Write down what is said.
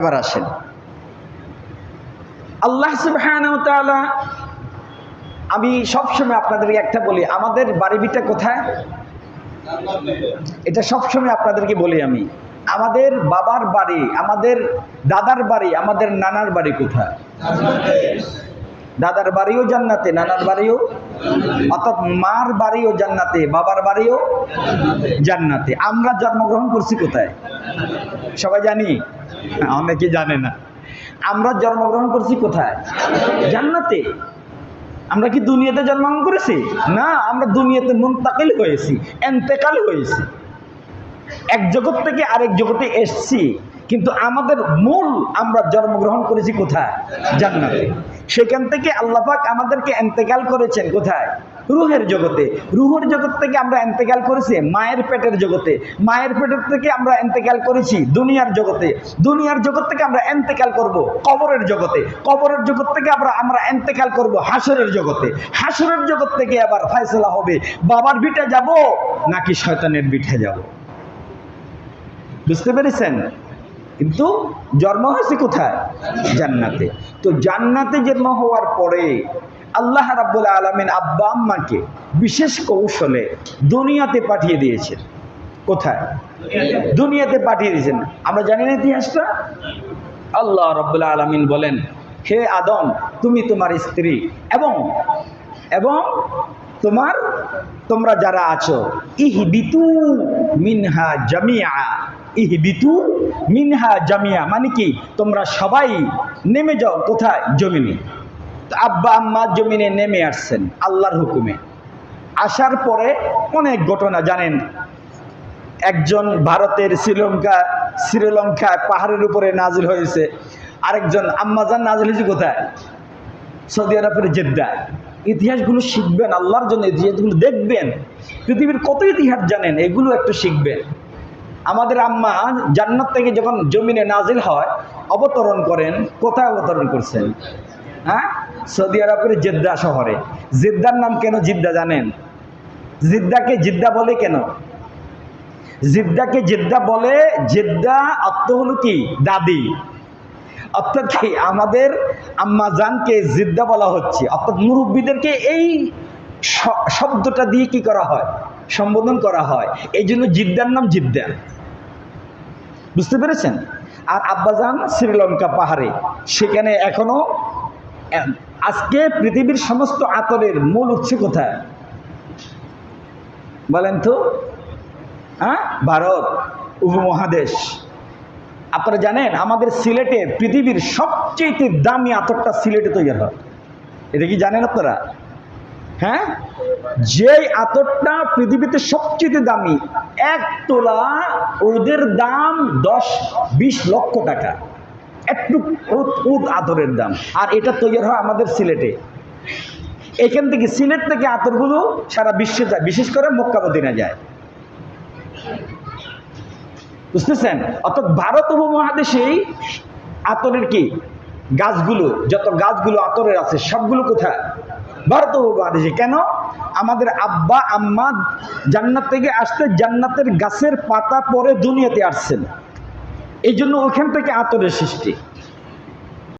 এবার আসেন। আল্লাহ তাআলা, আমি সবসময় আপনাদেরকে একটা বলি, আমাদের বাড়ি ভিটা কোথায়? এটা সবসময় আপনাদেরকে বলি আমি, আমাদের বাবার বাড়ি, আমাদের দাদার বাড়ি, আমাদের নানার বাড়ি কোথায়? দাদার বাড়িও জান্নাতে, নানার বাড়িও, অর্থাৎ মার বাড়িও জান্নাতে, বাবার বাড়িও জান্নাতে। আমরা জন্মগ্রহণ করছি কোথায়? সবাই জানি? অনেকে জানে না। আমরা জন্মগ্রহণ করছি কোথায়? জান্নাতে। আমরা কি দুনিয়াতে জন্মগ্রহণ করেছি? না, আমরা দুনিয়াতে মুন্তাকিল হয়েছি, এন্তেকাল হয়েছি। এক জগৎ থেকে আরেক জগতে এসছি। কিন্তু আমাদের মূল আমরা জন্মগ্রহণ করেছি কোথায়? জান্নাতে। সেখান থেকে আল্লাপাক আমাদেরকে এন্তেকাল করেছেন কোথায়? রুহের জগতে। রুহের জগৎ থেকে আমরা এন্তেকাল করেছি মায়ের পেটের জগতে। মায়ের পেটের থেকে আমরা এন্তেকাল করেছি দুনিয়ার জগতে। দুনিয়ার জগৎ থেকে আমরা এন্তেকাল করব কবরের জগতে। কবরের জগৎ থেকে আমরা আমরা এন্তেকাল করব হাসরের জগতে। হাসরের জগৎ থেকে আবার ফয়সলা হবে। বাবার বিটে যাব নাকি শয়তানের বিঠে যাব? বুঝতে পেরেছেন? কিন্তু জন্ম হয়েছে কোথায়? জান্নাতে। তো জান্নাতে জন্ম হওয়ার পরে আল্লাহ রাব্বুল আলমিন আব্বা আম্মাকে বিশেষ কৌশলে দুনিয়াতে পাঠিয়ে দিয়েছেন। কোথায়? দুনিয়াতে পাঠিয়ে দিয়েছেন। আমরা জানি না ইতিহাসটা? আল্লাহ রব্বুল আলমিন বলেন, হে আদম, তুমি তোমার স্ত্রী এবং এবং তোমার, তোমরা যারা আছো, ইহবিতু মিনহা জামিয়া ইহবিতু মিনহা জামিয়া মানে কি? তোমরা সবাই নেমে যাও, কোথায়? জমিনে। আব্বা আম্মা জমিনে নেমে আসছেন, আল্লাহর হুকুমে। আসার পরে অনেক ঘটনা, জানেন? একজন ভারতের শ্রীলঙ্কা শ্রীলঙ্কা পাহাড়ের উপরে নাজিল হয়েছে। আরেকজন আম্মাজান নাজিল হয়েছে কোথায়? সৌদি আরবের জেদ্দা। ইতিহাসগুলো শিখবেন, আল্লাহর জন্য ইতিহাসগুলো দেখবেন। পৃথিবীর কত ইতিহাস জানেন, এগুলো একটু শিখবেন। আমাদের আম্মা জান্নাত থেকে যখন জমিনে নাজিল হয়, অবতরণ করেন, কোথায় অবতরণ করছেন? হ্যাঁ? সৌদি আরবের জেদ্দা শহরে। জিদ্দার নাম কেন জিদ্দা জানেন? জিদ্দাকে জিদ্দা বলে কেন? জিদ্দাকে জিদ্দা বলে, জিদ্দা অর্থ হলো কি? দাদি। অর্থাৎ কি? আমাদের আম্মা জানকে জিদ্দা বলা হচ্ছে। অর্থাৎ মুরব্বীদেরকে এই শব্দটা দিয়ে কি করা হয়? সম্বোধন করা হয়। এই জন্য জিদ্দার নাম জিদ্দা। বুঝতে পেরেছেন? আর আব্বাজান শ্রীলঙ্কা পাহাড়ে, সেখানে এখনও, এ- আজকে পৃথিবীর সমস্ত আতরের মূল উৎস কোথায়? বলেন তো। হ্যাঁ? ভারত, উপমহাদেশ। আপনারা জানেন, আমাদের সিলেটে পৃথিবীর সবচেয়ে দামি আতরটা সিলেটে তৈরি হয়। এটা কি জানেন আপনারা? হ্যাঁ? যেই আতরটা পৃথিবীতে সবচেয়ে দামি, এক তোলা ওদের দাম দশ, বিশ লক্ষ টাকা। একটু উদ আতরের দাম। আর এটা তৈরি হয় আমাদের সিলেটে। এখান থেকে সিলেট থেকে আতরগুলো সারা বিশ্বে যায়, বিশেষ করে মক্কা মদিনা যায়। বুঝতেছেন? অর্থাৎ ভারত উপমহাদেশেই আতরের কি? গাছগুলো, যত গাছগুলো আতরের আছে, সবগুলো কোথায়? ভারত উপমহাদেশে কেন? আমাদের আব্বা, আম্মা জান্নাত থেকে আসতে জান্নাতের গাছের পাতা পরে দুনিয়াতে আসছেন। এই জন্য ওইখান থেকে আতরের সৃষ্টি।